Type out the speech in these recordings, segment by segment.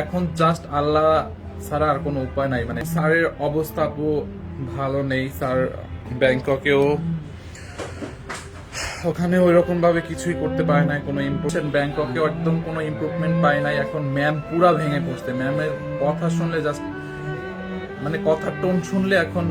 এখন জাস্ট আল্লাহ ছাড়া আর কোনো উপায় নাই। মানে স্যারের অবস্থা তো ভালো নেই, স্যার ব্যাংককেও ওখানে ওই রকম ভাবে কিছুই করতে পারে নাই, কোনো ইম্প্রুভমেন্ট ব্যাংককে একদম কোনো ইম্প্রুভমেন্ট পায় নাই। এখন ম্যাম পুরা ভেঙে পড়ছে। ম্যামের কথা শুনলে জাস্ট মানে কথার টোন শুনলে এখন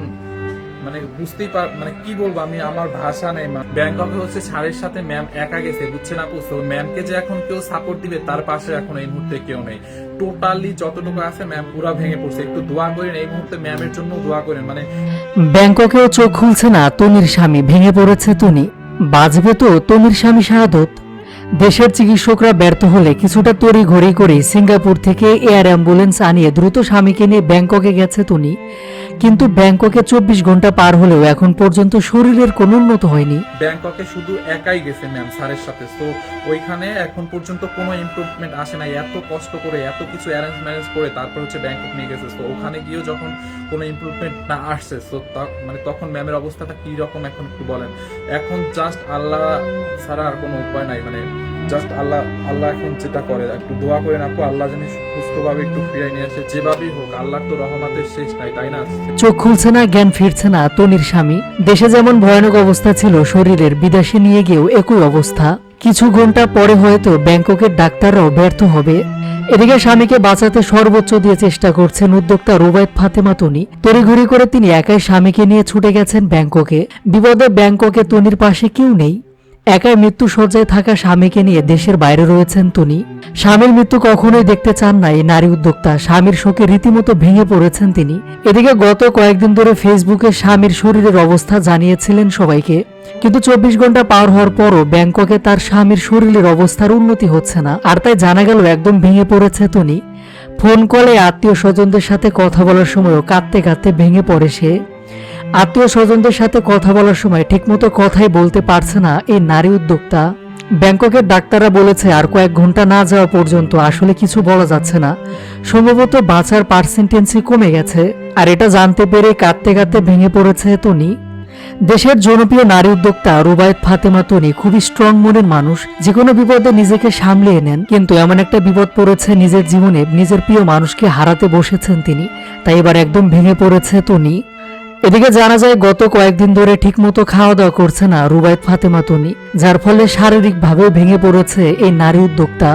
মানে বুঝতেই পার মানে কি বলব আমি, আমার ভাষা নেই ব্যাংককে হচ্ছে স্যারের সাথে ম্যাম একা গেছে, বুঝছে না বুঝতে ম্যামকে যে এখন কেউ সাপোর্ট দিবে, তার পাশে এখন এই মুহূর্তে কেউ নেই। টোটালি যতটুকু আছে ম্যাম পুরা ভেঙে পড়ছে। একটু দোয়া করেন, এই মুহূর্তে ম্যামের জন্য দোয়া করেন মানে ব্যাংককেও চোখ খুলছে না, তনির স্বামী। ভেঙে পড়েছে তনি। বাজবে তো তনির স্বামী শাহাদত। দেশের চিকিৎসকরা ব্যর্থ হলে কিছুটা তড়ি ঘড়ি করে সিঙ্গাপুর থেকে এয়ার অ্যাম্বুলেন্স আনিয়ে দ্রুত স্বামীকে নিয়ে ব্যাংককে গেছে তনি। কিন্তু ব্যাংককে চব্বিশ ঘণ্টা পার হলেও এখন পর্যন্ত শরীরের কোনো উন্নত হয়নি। ব্যাংককে শুধু একাই গেছে ম্যাম স্যারের সাথে। তো ওইখানে এখন পর্যন্ত কোনো ইমপ্রুভমেন্ট আসে নাই। এত কষ্ট করে, এত কিছু অ্যারেঞ্জ ম্যারেঞ্জ করে তারপর হচ্ছে ব্যাংকক নিয়ে গেছে। তো ওখানে গিয়েও যখন কোনো ইমপ্রুভমেন্ট না আসছে তো মানে তখন ম্যামের অবস্থাটা কি রকম এখন একটু বলেন। এখন জাস্ট আল্লাহ ছাড়া আর কোনো উপায় নাই মানে জাস্ট আল্লাহ আল্লাহ এখন যেটা করে, একটু দোয়া করে রাখো, আল্লাহ জানি সুস্থভাবে একটু ফিরাই নিয়ে আসে, যেভাবেই হোক আল্লাহ তো রহমাতের শেষ নাই, তাই না? চোখ খুলছে না, জ্ঞান ফিরছে না, তনির স্বামী। দেশে যেমন ভয়ানক অবস্থা ছিল, শরীরের বিদেশে নিয়ে গিয়েও একই অবস্থা। কিছু ঘণ্টা পরে হয়তো ব্যাংককের ডাক্তাররাও ব্যর্থ হবে। এদিকে স্বামীকে বাঁচাতে সর্বোচ্চ দিয়ে চেষ্টা করছেন উদ্যোক্তা রুবায়ত ফাতেমা তনি। তড়িঘড়ি করে তিনি একাই স্বামীকে নিয়ে ছুটে গেছেন ব্যাংককে। বিপদে ব্যাংককে তনির পাশে কেউ নেই। একাই মৃত্যু সজ্জায় থাকা স্বামীকে নিয়ে দেশের বাইরে রয়েছেন তনি। স্বামীর মৃত্যু কখনোই দেখতে চান না এই নারী উদ্যোক্তা। স্বামীর শোকে রীতিমতো ভেঙে পড়েছেন তিনি। এদিকে গত কয়েকদিন ধরে ফেসবুকে স্বামীর শরীরের অবস্থা জানিয়েছিলেন সবাইকে। কিন্তু চব্বিশ ঘণ্টা পার হওয়ার পরও ব্যাংককে তার স্বামীর শরীরের অবস্থার উন্নতি হচ্ছে না। আর তাই জানা গেল একদম ভেঙে পড়েছে তনি। ফোন কলে আত্মীয় স্বজনদের সাথে কথা বলার সময়ও কাঁদতে কাঁদতে ভেঙে পড়ে সে। আত্মীয় স্বজনদের সাথে কথা বলার সময় ঠিকমতো কথাই বলতে পারছে না এই নারী উদ্যোক্তা। ব্যাংককের ডাক্তাররা বলেছে, আর কয়েক ঘণ্টা না যাওয়া পর্যন্ত আসলে কিছু বলা যাচ্ছে না। সম্ভবত বাঁচার পার্সেন্টেন্সি কমে গেছে, আর এটা জানতে পেরে কাঁদতে কাঁদতে ভেঙে পড়েছে তনি। দেশের জনপ্রিয় নারী উদ্যোক্তা রুবায়ত ফাতেমা তনি খুবই স্ট্রং মনের মানুষ যে কোনো বিপদে নিজেকে সামলিয়ে নেন, কিন্তু এমন একটা বিপদ পড়েছে নিজের জীবনে, নিজের প্রিয় মানুষকে হারাতে বসেছেন তিনি, তাই এবার একদম ভেঙে পড়েছে তনি। এদিকে জানা যায়, গত কয়েকদিন ধরে ঠিকমতো খাওয়া দাওয়া করছে না রুবায়ত ফাতেমা তনি, যার ফলে শারীরিকভাবে ভেঙে পড়েছে এই নারী উদ্যোক্তা।